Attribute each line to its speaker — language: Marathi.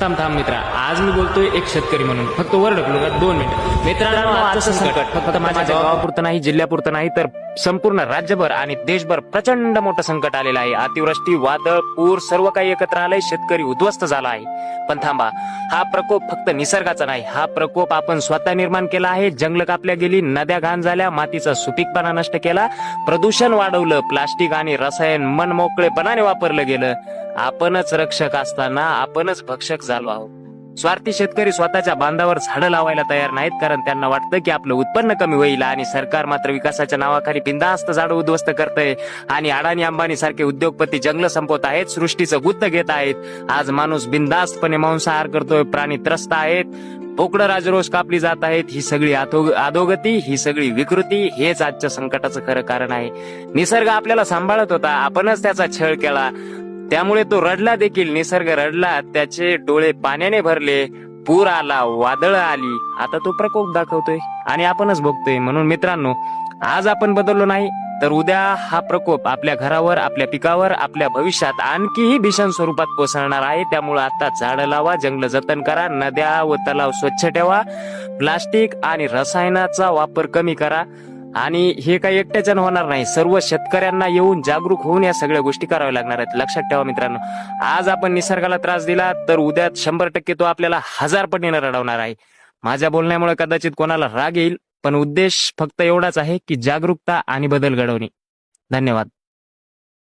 Speaker 1: थांब थांब मित्रा. आज मी बोलतोय एक शेतकरी म्हणून. फक्त वर ढकलू का? दोन मिनिट. मित्रांनो आजचं संकट. फक्त माझ्या गावापुरतं नाही जिल्ह्यापुरतं नाही तर संपूर्ण राज्यभर आणि देशभर प्रचंड मोठं संकट आलेलं आहे. अतिवृष्टी वादळ पूर सर्व काही एकत्र आलंय. शेतकरी उद्ध्वस्त झाला आहे. पण थांबा. हा प्रकोप फक्त निसर्गाचा नाही. हा प्रकोप आपण स्वतः निर्माण केला आहे. जंगल कापल्या गेली नद्या घाण झाल्या मातीचा सुपीकपणा नष्ट केला प्रदूषण वाढवलं प्लास्टिक आणि रसायन मन मोकळेपणाने वापरलं गेलं. आपणच रक्षक असताना आपणच भक्षक झालो आहोत. स्वार्थी शेतकरी स्वतःच्या बांधावर झाडं लावायला तयार नाहीत कारण त्यांना वाटतं की आपलं उत्पन्न कमी होईल आणि सरकार मात्र विकासाच्या नावाखाली बिंदास्त झाडं उद्ध्वस्त करतंय. आणि अडाणी अंबानी सारखे उद्योगपती जंगल संपवत आहेत सृष्टीचं गुत्त घेत आहेत. आज माणूस बिंदास्तपणे मांसाहार करतोय प्राणी त्रस्त आहेत. पोकडं राजरोष कापली जात आहेत. ही सगळी अधोगती ही सगळी विकृती हेच आजच्या संकटाचं खरं कारण आहे. निसर्ग आपल्याला सांभाळत होता. आपणच त्याचा छळ केला. त्यामुळे तो रडला देखील. निसर्ग रडला. त्याचे डोळे पाण्याने भरले. पूर आला वादळ आली. आता तो प्रकोप दाखवतोय आणि आपणच बघतोय. म्हणून मित्रांनो आज आपण बदललो नाही तर उद्या हा प्रकोप आपल्या घरावर आपल्या पिकावर आपल्या भविष्यात आणखीही भीषण स्वरूपात कोसळणार आहे. त्यामुळे आता झाडं लावा जंगल जतन करा नद्या व तलाव स्वच्छ ठेवा. प्लास्टिक आणि रसायनाचा वापर कमी करा. आणि हे काही एकट्याच्यानं होणार नाही. सर्व शेतकऱ्यांना येऊन जागरूक होऊन या सगळ्या गोष्टी कराव्या लागणार आहेत. लक्षात ठेवा मित्रांनो. आज आपण निसर्गाला त्रास दिला तर उद्या शंभर टक्के तो आपल्याला हजार पटीने रडवणार आहे. माझ्या बोलण्यामुळे कदाचित कोणाला राग येईल पण उद्देश फक्त एवढाच आहे की जागरूकता आणि बदल घडवणे. धन्यवाद.